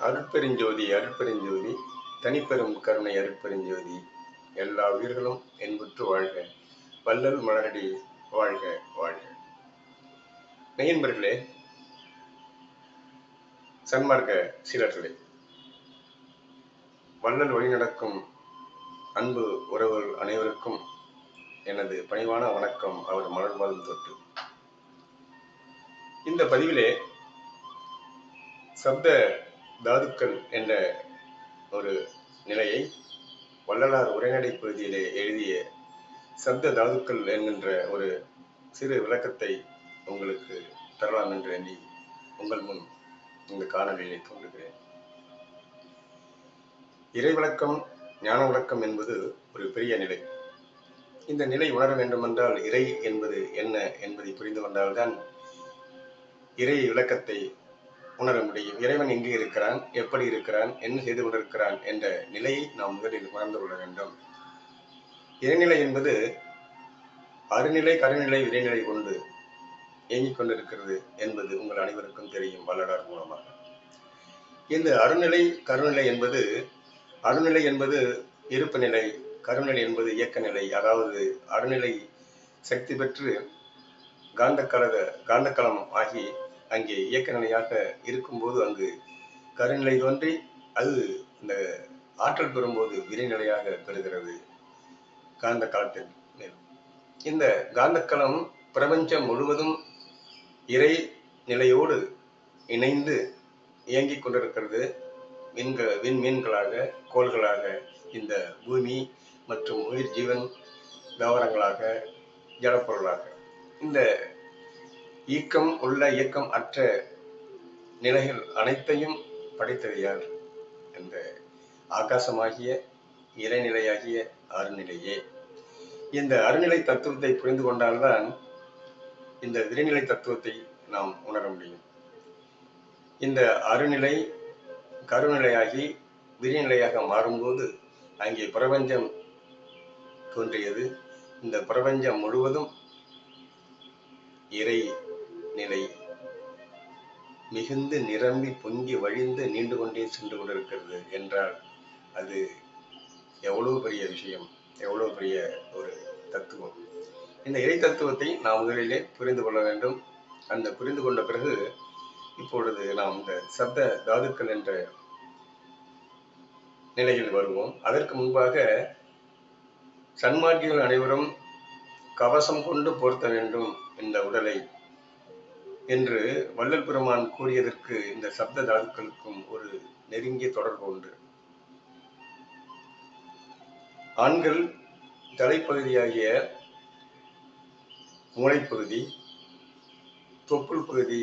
அருட்பெருஞ்சோதி அருட்பெருஞ்சோதி தனிப்பெரும் கருணை அருட்பெருஞ்சோதி. எல்லா உயிர்களும் என்புற்று வாழ்க. வள்ளல் மலரடி வாழ்க வாழ்க. நெயன்பர்களே சன்மார்க்க சீலர்களே வள்ளல் வழிநடக்கும் அன்பு உறவுகள் அனைவருக்கும் எனது பணிவான வணக்கம். அவர் மலர்பாதம் தொட்டு. இந்த பதிவிலே சப்த தாதுக்கள் என்ற ஒரு நிலையை வள்ளலார் உரைநடை பகுதியிலே எழுதிய சப்த தாதுக்கள் என்கின்ற ஒரு சிறு விளக்கத்தை உங்களுக்கு தரலாம் என்று எண்ணி உங்கள் முன் இந்த காணொலியை தோன்றுகிறேன் இறை விளக்கம் ஞான விளக்கம் என்பது ஒரு பெரிய நிலை. இந்த நிலை உணர வேண்டுமென்றால் இறை என்பது என்ன என்பதை புரிந்து கொண்டால்தான் இறை விளக்கத்தை உணர முடியும். இறைவன் எங்கே இருக்கிறான்? எப்படி இருக்கிறான்? என்ன செய்து கொண்டிருக்கிறான்? என்ற நிலையை நாம் முதலில் உணர்ந்து கொள்ள வேண்டும். இறைநிலை என்பது அருநிலை கருநிலை இறைநிலை கொண்டு இயங்கிக் கொண்டிருக்கிறது என்பது உங்கள் அனைவருக்கும் தெரியும் வல்லடார் மூலமாக. இந்த அருநிலை கருநிலை என்பது அருநிலை என்பது இருப்பு நிலை கருநிலை என்பது இயக்க நிலை அதாவது அருநிலை சக்தி பெற்று காந்தக்கலக காந்தக்கலம் ஆகி அங்கே இயக்க நிலையாக இருக்கும்போது அங்கு கருநிலை தோன்றி அது இந்த ஆற்றல் பெறும்போது விரைநிலையாக பெறுகிறது. காந்த காலத்தின் மேல். இந்த காந்தக்களம் பிரபஞ்சம் முழுவதும் இறை நிலையோடு இணைந்து இயங்கிக் கொண்டிருக்கிறது. விண்க விண்மீன்களாக கோள்களாக இந்த பூமி மற்றும் உயிர் ஜீவன் தாவரங்களாக ஜடப்பொருளாக. இந்த ஈக்கம் உள்ள இயக்கம் அற்ற நிலைகள் அனைத்தையும் படைத்தது யார் இந்த ஆகாசமாகிய இறைநிலையாகிய அருநிலையே. இந்த அருநிலை தத்துவத்தை புரிந்து கொண்டால்தான் இந்த விரைநிலை தத்துவத்தை நாம் உணர முடியும். இந்த அருநிலை கருநிலையாகி விரிநிலையாக மாறும்போது அங்கே பிரபஞ்சம் தோன்றியது. இந்த பிரபஞ்சம் முழுவதும் இறை நிலை. மிகுந்து நிரம்பி பொங்கி வழிந்து நீண்டு கொண்டே சென்று கொண்டிருக்கிறது என்றால் அது எவ்வளவு பெரிய விஷயம் எவ்வளவு பெரிய ஒரு தத்துவம். இந்த இறை தத்துவத்தை நாம் முதலிலே புரிந்து கொள்ள வேண்டும். அந்த புரிந்து கொண்ட பிறகு இப்பொழுது நாம் இந்த சப்த தாதுக்கள் என்ற நிலையில் வருவோம். அதற்கு முன்பாக சன்மார்க்கிகள் அனைவரும் கவசம் கொண்டு பொருத்த வேண்டும் இந்த உடலை. என்று வள்ளல் பெருமான் கூறியதற்கு இந்த சப்த தாதுக்களுக்கும் ஒரு நெருங்கிய தொடர்பு உண்டு. ஆண்கள் தலைப்பகுதியாகிய மூளைப்பகுதி தொப்புள் பகுதி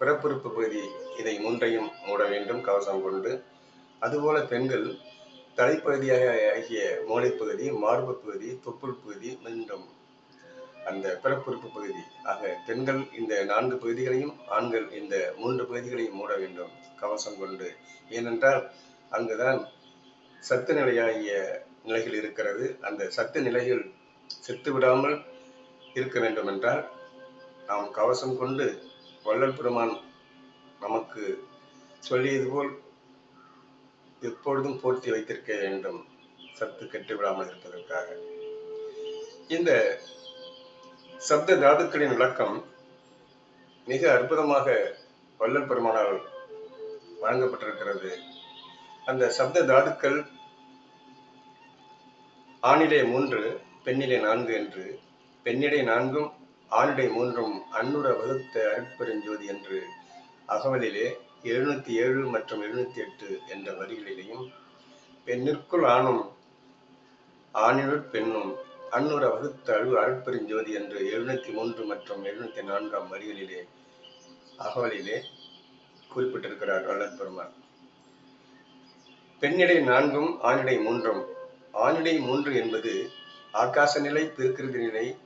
பிறப்புறுப்பு பகுதி இதை மூன்றையும் மூட வேண்டும் கவசம் கொண்டு. அதுபோல பெண்கள் தலைப்பகுதியாக ஆகிய மூளைப்பகுதி மார்பு பகுதி தொப்புள் பகுதி மீண்டும் அந்த பிறப்புறுப்பு பகுதி. ஆக பெண்கள் இந்த நான்கு பகுதிகளையும் ஆண்கள் இந்த மூன்று பகுதிகளையும் மூட வேண்டும். கவசம் கொண்டு. ஏனென்றால் அங்குதான் சத்து நிலையாகிய நிலைகள் இருக்கிறது. அந்த சத்து நிலைகள் செத்து விடாமல் இருக்க வேண்டும் என்றால் நாம் கவசம் கொண்டு வள்ளல் பெருமான் நமக்கு சொல்லியது போல் எப்பொழுதும் போர்த்தி வைத்திருக்க வேண்டும். சத்து கெட்டு விடாமல் இருப்பதற்காக. இந்த சப்த தாதுக்களின் விளக்கம் மிக அற்புதமாக வள்ளல் பெருமானால் வழங்கப்பட்டிருக்கிறது. அந்த சப்த தாதுக்கள் ஆணிலே மூன்று பெண்ணிலே நான்கு என்று பெண்ணிடை நான்கும் ஆணிடை மூன்றும் அன்னுட வகுத்த அருட்பெருஞ்சோதி என்று அகவலிலே எழுநூத்தி ஏழு மற்றும் எழுநூத்தி எட்டு என்ற வரிகளிலேயும் பெண்ணிற்குள் ஆணும் ஆணினுள் பெண்ணும் அன்னுர வகுத்த அழு அருட்பெருஞ்சோதி என்று எழுநூத்தி மூன்று மற்றும் எழுநூத்தி நான்காம் வரிகளிலே அகவலிலே குறிப்பிட்டிருக்கிறார் வள்ளல் பெருமாள். பெண்ணிடை நான்கும் ஆணிடை மூன்றும். ஆணிடை மூன்று என்பது ஆகாச நிலை திருக்கிருதி நிலை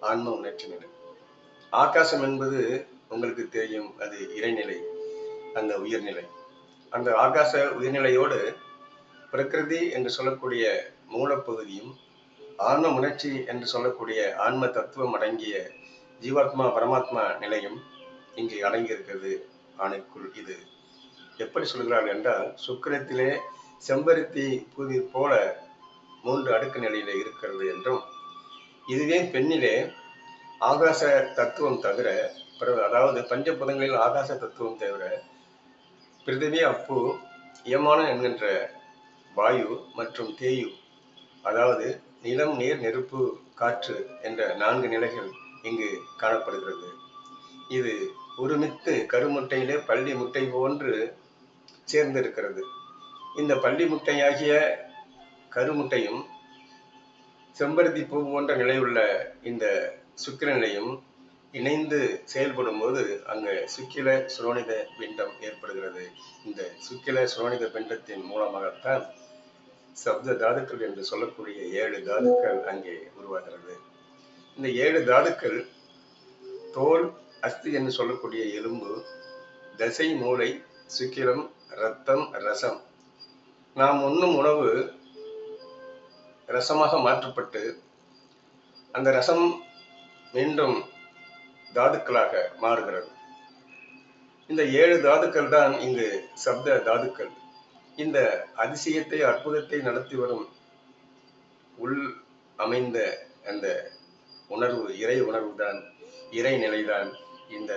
ஆன்ம உணர்ச்சி நிலை. ஆகாசம் என்பது உங்களுக்கு தெரியும் அது இறைநிலை அந்த உயர்நிலை. அந்த ஆகாச உயிர்நிலையோடு பிரகிருதி என்று சொல்லக்கூடிய மூலப்பகுதியும் ஆன்ம உணர்ச்சி என்று சொல்லக்கூடிய ஆன்ம தத்துவம் அடங்கிய ஜீவாத்மா பரமாத்மா நிலையும் இங்கே அடங்கி இருக்கிறது ஆணைக்குள் இது. எப்படி சொல்கிறார்கள் என்றால் சுக்கிரத்திலே செம்பருத்தி புதிர் போல மூன்று அடுக்கு நிலையில இருக்கிறது என்றும் இதுவே பெண்ணிலே ஆகாச தத்துவம் தவிர பிறகு அதாவது பஞ்சபுதங்களில் ஆகாச தத்துவம் தவிர பிரிதவி அப்பு யமான என்கின்ற வாயு மற்றும் தேயு அதாவது நிலம் நீர் நெருப்பு காற்று என்ற நான்கு நிலைகள் இங்கு காணப்படுகிறது. இது ஒருமித்து கருமுட்டையிலே பள்ளி முட்டை போன்று சேர்ந்திருக்கிறது. இந்த பள்ளி முட்டையாகிய கருமுட்டையும் செம்பருத்தி பூ போன்ற நிலையுள்ள இந்த சுக்கிர நிலையும் இணைந்து செயல்படும் போது அங்கு சுக்கில சுரோனித பிண்டம் ஏற்படுகிறது. இந்த சுக்கில சுரோனித பிண்டத்தின் மூலமாகத்தான் சப்த தாதுக்கள் என்று சொல்லக்கூடிய ஏழு தாதுக்கள் அங்கே உருவாகிறது. இந்த ஏழு தாதுக்கள் தோல் அஸ்தி என்று சொல்லக்கூடிய எலும்பு தசை மூளை சுக்கிரம் ரத்தம் ரசம். நாம் உண்ணும் உணவு ரசமாக மாற்றப்பட்டு அந்த ரசம் மீண்டும் தாதுக்களாக மாறுகிறது. இந்த ஏழு தாதுக்கள் தான் இங்கு சப்த தாதுக்கள். இந்த அதிசயத்தை அற்புதத்தை நடத்தி வரும் உள் அமைந்த அந்த உணர்வு இறை உணர்வு தான் இறை நிலைதான் இந்த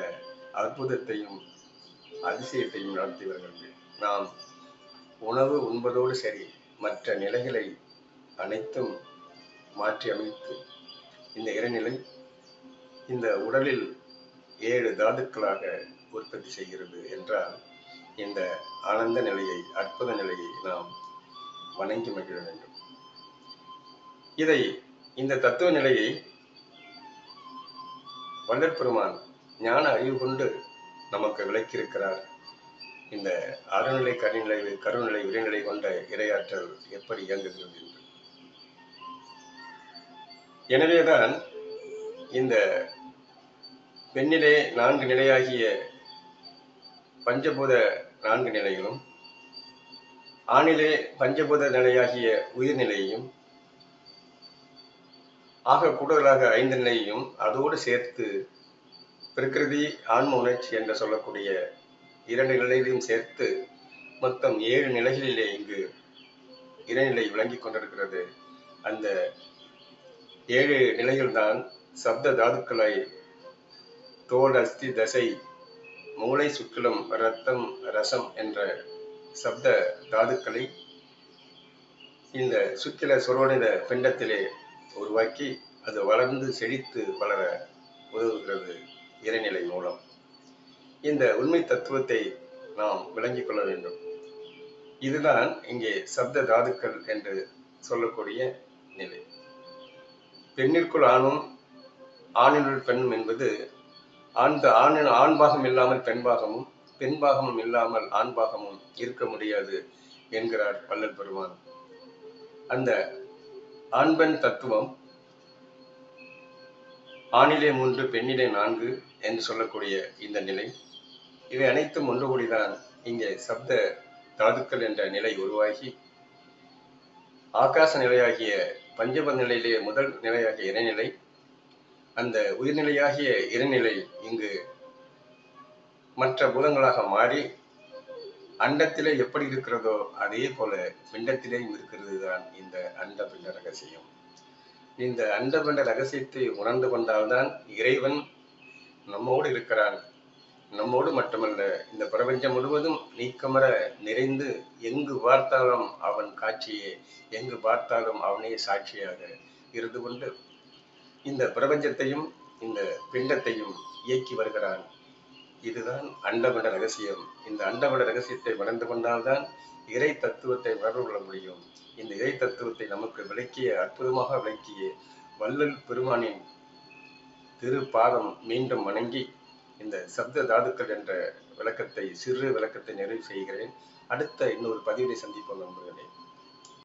அற்புதத்தையும் அதிசயத்தையும் நடத்தி வருகிறது. நாம் உணவு உண்பதோடு சரி மற்ற நிலைகளை அனைத்தும் மாற்றி அமைத்து இந்த இறைநிலை இந்த உடலில் ஏழு தாதுக்களாக உற்பத்தி செய்கிறது என்றால் இந்த ஆனந்த நிலையை அற்புத நிலையை நாம் வணங்கி மகிழ வேண்டும். இதை இந்த தத்துவ நிலையை வல்லற்பெருமான் ஞான அறிவு கொண்டு நமக்கு விளக்கியிருக்கிறார். இந்த அறநிலை கருநிலை கருநிலை உரைநிலை கொண்ட இரையாற்றல் எப்படி இயங்குகிறது என்று. எனவேதான் இந்த பெண்ணிலே நான்கு நிலையாகிய பஞ்சபூத நான்கு நிலைகளும் ஆணிலே பஞ்சபூத நிலையாகிய உயிர்நிலையையும் ஆக கூடுதலாக ஐந்து நிலையையும் அதோடு சேர்த்து பிரகிருதி ஆன்ம உணர்ச்சி என்று சொல்லக்கூடிய இரண்டு நிலைகளையும் சேர்த்து மொத்தம் ஏழு நிலைகளிலே இங்கு இறைநிலை விளங்கிக் கொண்டிருக்கிறது. அந்த ஏழு நிலைகள்தான் சப்த தாதுக்களை தோல் அஸ்தி தசை மூளை சுற்றிலும் ரத்தம் ரசம் என்ற சப்த தாதுக்களை இந்த சுக்கில சுரோனித பிண்டத்திலே உருவாக்கி அது வளர்ந்து செழித்து வளர உதவுகிறது இறைநிலை மூலம். இந்த உண்மை தத்துவத்தை நாம் விளங்கிக் கொள்ள வேண்டும். இதுதான் இங்கே சப்த தாதுக்கள் என்று சொல்லக்கூடிய நிலை. பெண்ணிற்குள் ஆணும் ஆணினுள் பெண்ணும் என்பது ஆண் ஆணின் ஆண் பாகம் இல்லாமல் பெண் பாகமும் பெண் பாகமும் இல்லாமல் ஆண் பாகமும் இருக்க முடியாது என்கிறார் வள்ளல் பெருமான். அந்த ஆண் பெண் தத்துவம் ஆணிலே மூன்று பெண்ணிலே நான்கு என்று சொல்லக்கூடிய இந்த நிலை. இவை அனைத்தும் ஒன்று கூடிதான் இங்கே சப்த தாதுக்கள் என்ற நிலை உருவாகி ஆகாச நிலையாகிய பஞ்சப நிலையிலே முதல் நிலையாகிய இறைநிலை அந்த உயிர்நிலையாகிய இறைநிலை இங்கு மற்ற பூதங்களாக மாறி அண்டத்திலே எப்படி இருக்கிறதோ அதே போல பிண்டத்திலேயும் இருக்கிறது தான் இந்த அண்ட பிண்ட ரகசியம். இந்த அண்ட பிண்ட ரகசியத்தை உணர்ந்து கொண்டால்தான் இறைவன் நம்மோடு இருக்கிறான். நம்மோடு மட்டுமல்ல இந்த பிரபஞ்சம் முழுவதும் நீக்கமர நிறைந்து எங்கு பார்த்தாலும் அவன் காட்சியே எங்கு பார்த்தாலும் அவனே சாட்சியாக இருந்து கொண்டு இந்த பிரபஞ்சத்தையும் இந்த பிண்டத்தையும் இயக்கி வருகிறான். இதுதான் அண்டமட ரகசியம். இந்த அண்டமட ரகசியத்தை வளர்ந்து கொண்டால்தான் இறை தத்துவத்தை வளர்ந்து கொள்ள முடியும். இந்த இறை தத்துவத்தை நமக்கு விளக்கிய அற்புதமாக விளக்கிய வள்ளல் பெருமானின் திரு பாதம் மீண்டும் வணங்கி இந்த சப்த தாதுக்கள் என்ற விளக்கத்தை சிறு விளக்கத்தை நிறைவு செய்கிறேன். அடுத்த இன்னொரு பதிவினை சந்திப்போம் நண்பர்களே.